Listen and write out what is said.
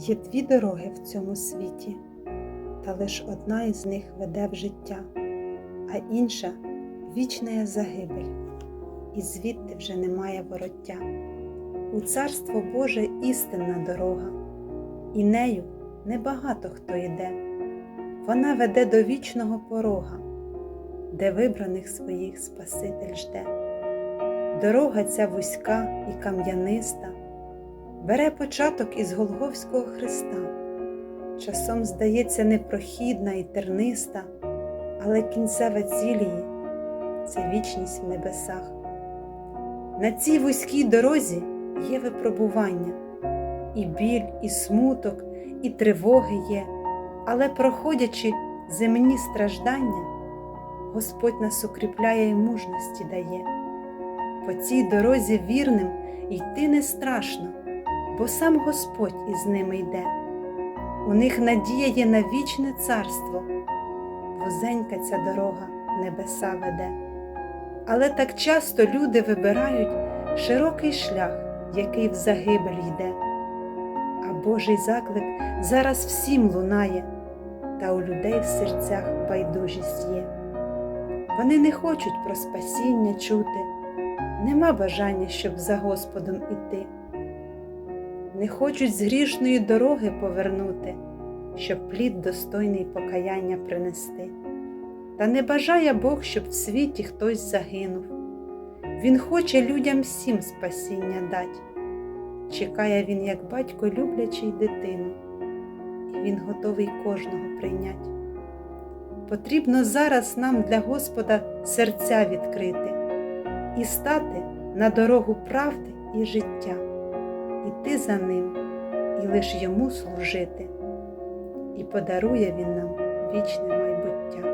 Є дві дороги в цьому світі, та лиш одна із них веде в життя, а інша вічна загибель, і звідти вже немає вороття. У Царство Боже істинна дорога, і нею небагато хто йде. Вона веде до вічного порога, де вибраних своїх Спаситель жде. Дорога ця вузька і кам'яниста бере початок із Голговського Христа. Часом здається непрохідна і терниста, але кінцева ціль її – це вічність в небесах. На цій вузькій дорозі є випробування, і біль, і смуток, і тривоги є, але проходячи земні страждання, Господь нас укріпляє і мужності дає. По цій дорозі вірним йти не страшно, бо сам Господь із ними йде. У них надія є на вічне царство, вузенька ця дорога небеса веде. Але так часто люди вибирають широкий шлях, який в загибель йде. А Божий заклик зараз всім лунає, та у людей в серцях байдужість є. Вони не хочуть про спасіння чути, нема бажання, щоб за Господом іти. Не хочуть з грішної дороги повернути, щоб плід достойний покаяння принести. Та не бажає Бог, щоб в світі хтось загинув. Він хоче людям всім спасіння дать. Чекає він, як батько, люблячий дитину, і він готовий кожного прийнять. Потрібно зараз нам для Господа серця відкрити і стати на дорогу правди і життя, іти за ним і лиш йому служити, і подарує він нам вічне майбуття.